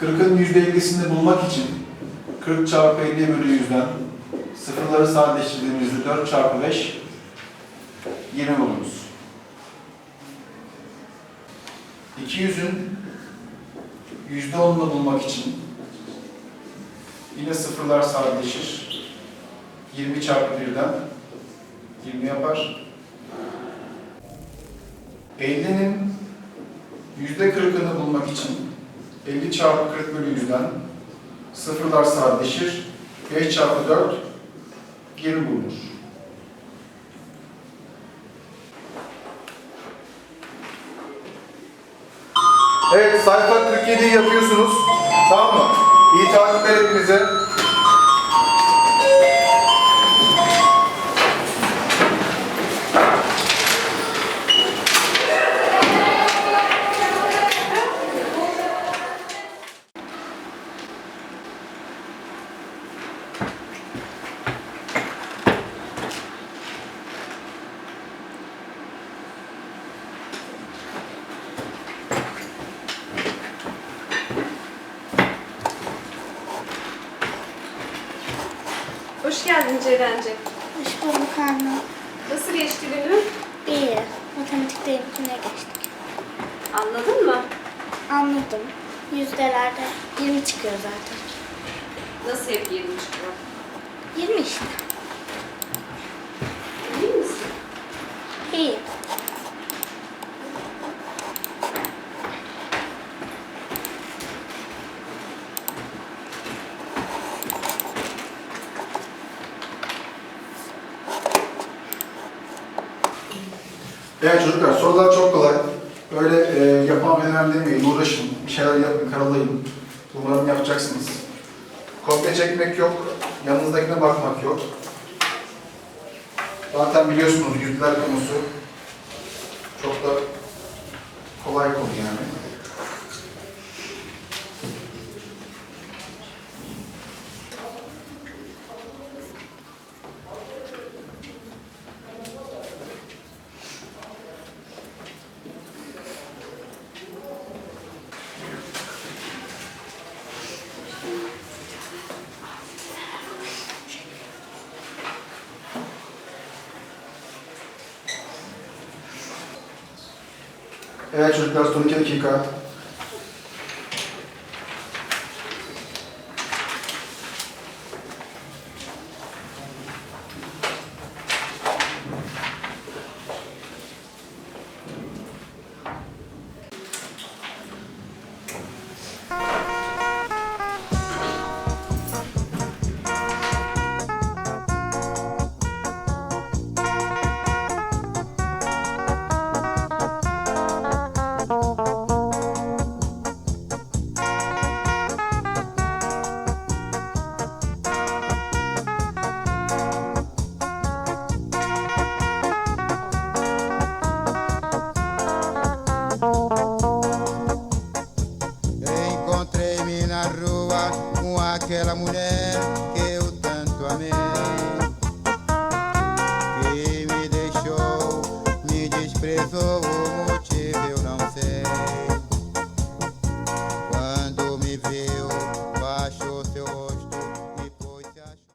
40'ın %50'sini bulmak için 40 çarpı 50 bölü 100'den sıfırları sadeleştirdiğimizde 4 çarpı 5 20 buluruz. 200'ün %10'unu bulmak için yine sıfırlar sadeleşir. 20 çarpı 1'den 20 yapar. 50'nin %40'ını bulmak için 50 çarpı 40 bölü 100'den sıfırlar sadeleşir. 5 çarpı 4 20 bulunur. Evet sayfa 47'yi yapıyorsunuz. Tamam mı? İyi takipler hepinize. Hoş geldin Ceren'ciğim. Hoş bulduk anne. Nasıl geçti günün? İyi. Matematikte ilkine geçtik. Anladın mı? Anladım. Yüzdelerde 20 çıkıyor zaten. Nasıl hep 20 çıkıyor? 20 işte. Emin misin? İyi. Evet çocuklar sorular çok kolay. Öyle e, yapamam edemem demeyin, uğraşın, bir şeyler yapın, karalayın. Umarım yapacaksınız. Kopya çekmek yok, yanınızdakine bakmak yok. Zaten biliyorsunuz yüzler konusu çok da kolay konu yani. Evet çocuklar son iki dakika. daquela mulher.